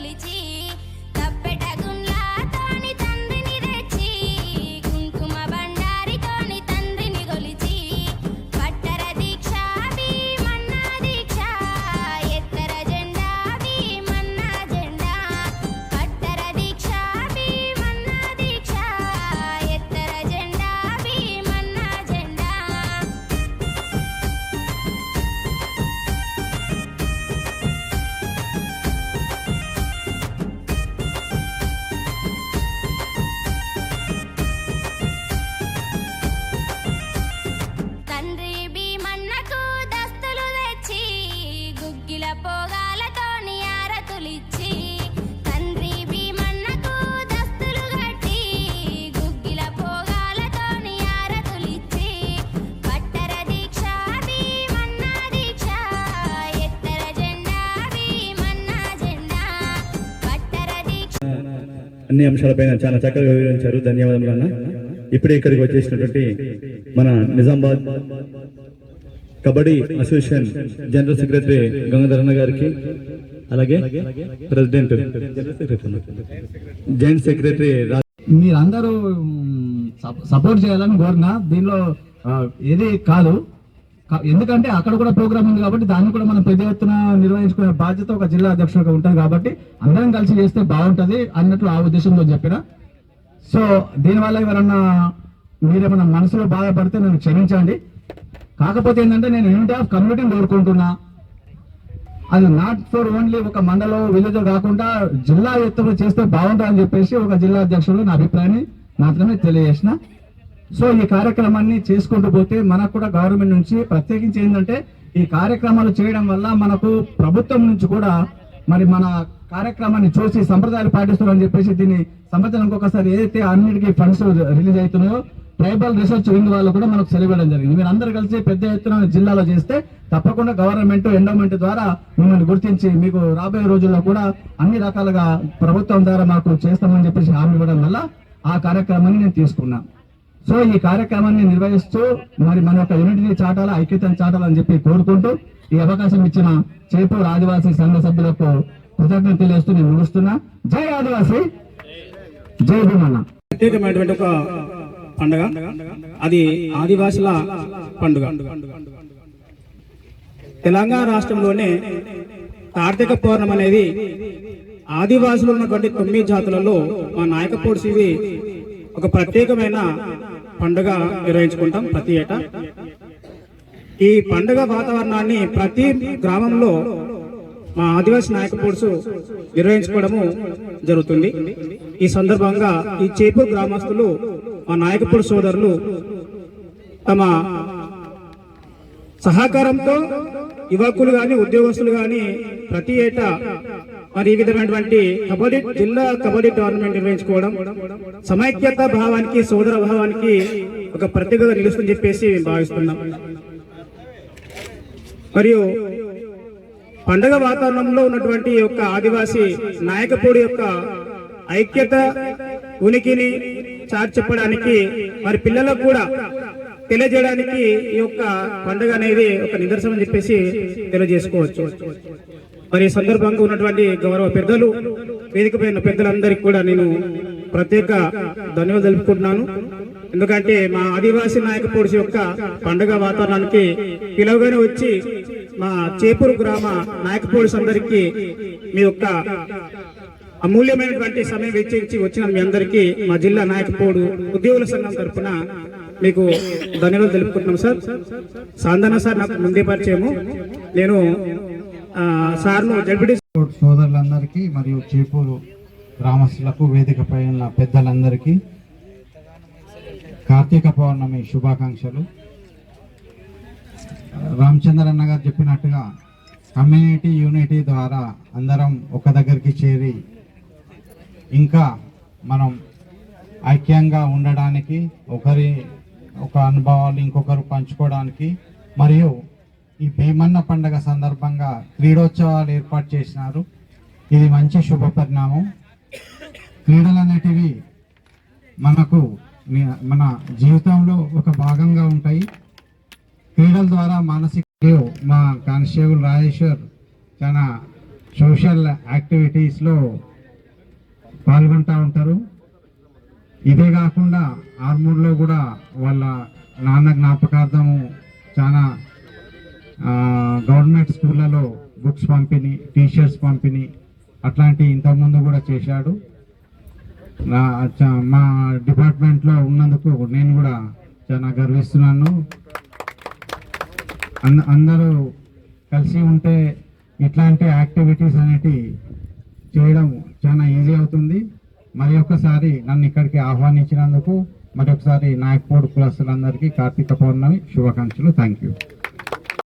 力气。అన్ని అంశాలపైన చాలా చక్కగా వివరించారు. ధన్యవాదములు అన్న. ఇప్పుడే ఇక్కడికి వచ్చేసినటువంటి మన Nizamabad kabaddi association general secretary Gangadhar గారికి అలాగే ప్రెసిడెంట్ జాయింట్ సెక్రటరీ మీరందరూ సపోర్ట్ చేయాలని కోరిన దీనిలో ఏది కాదు. ఎందుకంటే అక్కడ కూడా ప్రోగ్రామ్ ఉంది కాబట్టి దాన్ని కూడా మనం పెద్ద ఎత్తున నిర్వహించుకునే బాధ్యత ఒక జిల్లా అధ్యక్షుడిగా ఉంటుంది కాబట్టి అందరం కలిసి చేస్తే బాగుంటుంది అన్నట్లు ఆ ఉద్దేశంతో చెప్పిన. సో దీనివల్ల ఎవరన్నా మీరేమన్నా మనసులో బాధపడితే నన్ను క్షమించండి. కాకపోతే ఏంటంటే నేను యూనిటీ ఆఫ్ కమ్యూనిటీని కోరుకుంటున్నా. అది నాట్ ఫర్ ఓన్లీ ఒక మండలం విలేజ్ కాకుండా జిల్లా ఎత్తున చేస్తే బాగుంటుందని చెప్పేసి ఒక జిల్లా అధ్యక్షుడు నా అభిప్రాయాన్ని మాత్రమే తెలియజేసిన. సో ఈ కార్యక్రమాన్ని చేసుకుంటూ పోతే మనకు కూడా గవర్నమెంట్ నుంచి ప్రత్యేకించి ఏంటంటే ఈ కార్యక్రమాలు చేయడం వల్ల మనకు ప్రభుత్వం నుంచి కూడా మరి మన కార్యక్రమాన్ని చూసి సంప్రదాయాలు పాటిస్తున్నారని చెప్పేసి దీన్ని సంవత్సరానికి ఒకసారి ఏదైతే అన్నిటికీ ఫండ్స్ రిలీజ్ అవుతున్నాయో ట్రైబల్ రీసెర్చ్ వింగ్ వాళ్ళు కూడా మనకు సెలవివ్వడం జరిగింది. మీరు అందరు కలిసి పెద్ద ఎత్తున జిల్లాలో చేస్తే తప్పకుండా గవర్నమెంట్ ఎండోమెంట్ ద్వారా మిమ్మల్ని గుర్తించి మీకు రాబోయే రోజుల్లో కూడా అన్ని రకాలుగా ప్రభుత్వం ద్వారా మాకు చేస్తామని చెప్పేసి హామీ ఇవ్వడం వల్ల ఆ కార్యక్రమాన్ని నేను తీసుకున్నాను. సో ఈ కార్యక్రమాన్ని నిర్వహిస్తూ మరి మన యొక్క యూనిటీని చాటాల ఐక్యతను చాటాలని చెప్పి కోరుకుంటూ ఈ అవకాశం ఇచ్చిన చేపూర్ ఆదివాసీ సంఘ సభ్యులకు కృతజ్ఞత తెలియజేస్తూ నేను ముగుస్తున్నా. జై ఆదివాసీ! జై భీమన్న! ప్రత్యేకమైనటువంటి ఒక పండుగ. అది ఆదివాసుల పండుగ. తెలంగాణ రాష్ట్రంలోనే కార్తీక పౌర్ణం అనేది ఆదివాసులు ఉన్నటువంటి తొమ్మిది జాతులలో మా నాయకపోడు శివి ఒక ప్రత్యేకమైన పండుగ నిర్వహించుకుంటాం ప్రతి ఏటా. ఈ పండుగ వాతావరణాన్ని ప్రతి గ్రామంలో మా ఆదివాసీ నాయకపోడ్స్ నిర్వహించుకోవడము జరుగుతుంది. ఈ సందర్భంగా ఈ చేపూర్ గ్రామస్తులు మా నాయకపూర్ సోదరులు తమ సహకారంతో యువకులు కానీ ఉద్యోగస్తులు కానీ ప్రతి ఏటా మరి ఈ విధమైనటువంటి కబడ్డీ జిల్లా కబడ్డీ టోర్నమెంట్ నిర్వహించుకోవడం సమైక్యత భావానికి సోదర భావానికి ఒక ప్రత్యేకత నిలుస్తుందని చెప్పేసి భావిస్తున్నాం. మరియు పండగ వాతావరణంలో ఉన్నటువంటి యొక్క ఆదివాసీ నాయకపోడి యొక్క ఐక్యత ఉనికిని చాటి చెప్పడానికి మరి పిల్లలకు కూడా తెలియజేయడానికి ఈ యొక్క పండుగ అనేది ఒక నిదర్శనం అని చెప్పేసి తెలియజేసుకోవచ్చు. మరి సందర్భంగా ఉన్నటువంటి గౌరవ పెద్దలు వేదికపోయిన పైన పెద్దలందరికీ కూడా నేను ప్రత్యేక ధన్యవాదాలు తెలుపుకుంటున్నాను. ఎందుకంటే మా ఆదివాసీ నాయక పొడిసి యొక్క పండుగ వాతావరణానికి పిలవగానే వచ్చి మా చేపూరు గ్రామ నాయక పోలీస్ అందరికీ మీ యొక్క అమూల్యమైనటువంటి సమయం వెచ్చించి వచ్చిన మీ అందరికీ మా జిల్లా నాయకపోడు ఉద్యోగుల సంఘం తరఫున మీకు ధన్యవాదాలు తెలుపుకుంటున్నాం సార్. సాందన సార్ నాకు ముందే పరిచయము. నేను సార్ను జడ్పీటీ సోదరులందరికీ మరియు చేపూరు గ్రామస్తులకు వేదిక పైన పెద్దలందరికీ కార్తీక పౌర్ణమి శుభాకాంక్షలు. రామచంద్ర అన్న గారు చెప్పినట్టుగా కమ్యూనిటీ యూనిటీ ద్వారా అందరం ఒక దగ్గరికి చేరి ఇంకా మనం ఐక్యంగా ఉండడానికి ఒకరి ఒక అనుభవాలు ఇంకొకరు పంచుకోవడానికి మరియు ఈ భీమన్న పండగ సందర్భంగా క్రీడోత్సవాలు ఏర్పాటు చేసినారు. ఇది మంచి శుభ పరిణామం. క్రీడలు అనేటివి మనకు మీ- మన జీవితంలో ఒక భాగంగా ఉంటాయి. క్రీడల ద్వారా మానసిక మా కానిస్టేబుల్ రాజేశ్వర్ చాలా సోషల్ యాక్టివిటీస్లో పాల్గొంటూ ఉంటారు. ఇదే కాకుండా ఆర్మూర్లో కూడా వాళ్ళ నాన్న జ్ఞాపకార్థము చాలా గవర్నమెంట్ స్కూళ్ళలో బుక్స్ పంపిణీ టీషర్ట్స్ పంపిణీ అట్లాంటి ఇంతకుముందు కూడా చేశాడు. నా మా డిపార్ట్మెంట్లో ఉన్నందుకు నేను కూడా చాలా గర్విస్తున్నాను. అంద అందరూ కలిసి ఉంటే ఇట్లాంటి యాక్టివిటీస్ అనేటివి చేయడం చాలా ఈజీ అవుతుంది. మరి ఒక్కసారి నన్ను ఇక్కడికి ఆహ్వానించినందుకు మరి ఒకసారి నాయక్పోడ్ కులస్తులందరికీ కార్తీక పౌర్ణమి శుభాకాంక్షలు. Thank you